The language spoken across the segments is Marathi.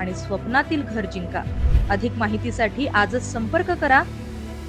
आणि स्वप्नातील घर जिंका. अधिक माहितीसाठी आजच संपर्क करा.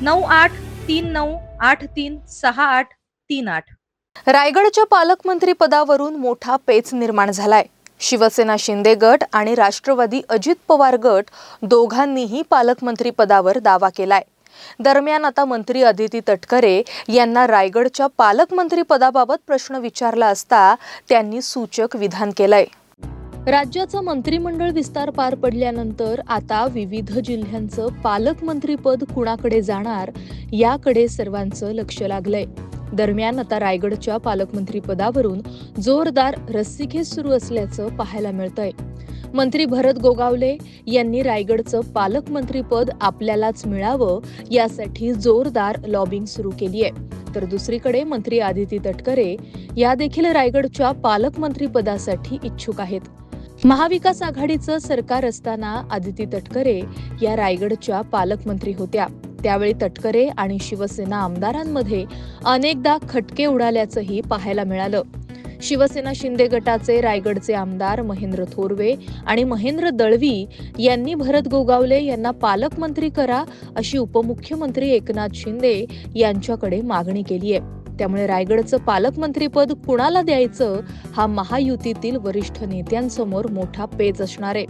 नऊ आठ तीन नऊ आठ तीन सहा आठ तीन आठ. रायगडच्या पालकमंत्री पदावरून मोठा पेच निर्माण झालाय. शिवसेना शिंदे गट आणि राष्ट्रवादी अजित पवार गट दोघांनीही पालकमंत्री पदावर दावा केलाय. दरम्यान आता मंत्री अदिती तटकरे यांना रायगडच्या पालकमंत्री पदाबाबत प्रश्न विचारला असता त्यांनी सूचक विधान केलंय. राज्याचा मंत्रिमंडळ विस्तार पार पडल्यानंतर आता विविध जिल्ह्यांचं पालकमंत्रीपद कुणाकडे जाणार याकडे सर्वांचं लक्ष लागलंय. दरम्यान आता रायगडच्या पालकमंत्रीपदावरून जोरदार रस्सीखेच सुरू असल्याचं पाहायला मिळतंय. मंत्री भरत गोगावले यांनी रायगडचं पालकमंत्रीपद आपल्यालाच मिळावं यासाठी जोरदार लॉबिंग सुरू केली आहे तर दुसरीकडे मंत्री आदिती तटकरे या देखील रायगडच्या पालकमंत्रीपदासाठी इच्छुक आहेत. महाविकास आघाडीचं सरकार असताना आदिती तटकरे या रायगडच्या पालकमंत्री होत्या. त्यावेळी तटकरे आणि शिवसेना आमदारांमध्ये अनेकदा खटके उडाल्याचंही पाहायला मिळालं. शिवसेना शिंदे गटाचे रायगडचे आमदार महेंद्र थोरवे आणि महेंद्र दळवी यांनी भरत गोगावले यांना पालकमंत्री करा अशी उपमुख्यमंत्री एकनाथ शिंदे यांच्याकडे मागणी केली आहे त्यामुळे रायगडचं पालकमंत्रीपद कुणाला द्यायचं? हा महायुतीतील वरिष्ठ नेत्यांसमोर मोठा पेच असणार आहे.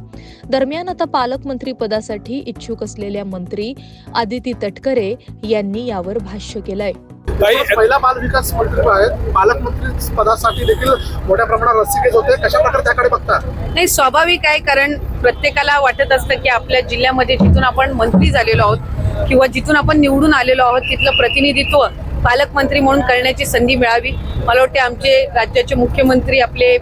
दरम्यान आता पालकमंत्री पदासाठी इच्छुक असलेल्या मंत्री आदिती तटकरे यांनी यावर भाष्य केलंय. काही पहिला बालविकास मंत्री आहेत. पालकमंत्री पदासाठी देखील मोठ्या प्रमाणात रस्सीखेच होते. कशा प्रकारे त्याकडे बघता? नाही स्वाभाविक आहे कारण प्रत्येकाला वाटत असतं की आपल्या जिल्ह्यामध्ये जिथून आपण मंत्री झालेलो आहोत किंवा जिथून आपण निवडून आलेलो आहोत तिथलं प्रतिनिधित्व पालकमंत्री म्हणून करण्याची संधी मिळावी. मला वाटते आमचे राज्याचे मुख्यमंत्री आपले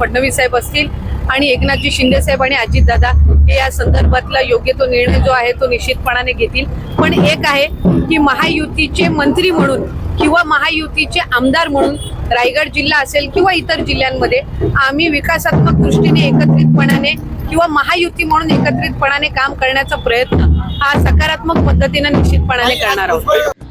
फडणवीस साहेब असतील आणि एकनाथजी शिंदे साहेब आणि अजितदादा हे या संदर्भातला योग्य तो निर्णय जो आहे तो निश्चितपणाने घेतील. पण एक आहे की महायुतीचे मंत्री म्हणून किंवा महायुतीचे आमदार म्हणून रायगड जिल्हा असेल किंवा इतर जिल्ह्यांमध्ये आम्ही विकासात्मक दृष्टीने एकत्रितपणाने किंवा महायुती म्हणून एकत्रितपणाने काम करण्याचा प्रयत्न हा सकारात्मक पद्धतीने निश्चितपणाने करणार आहोत.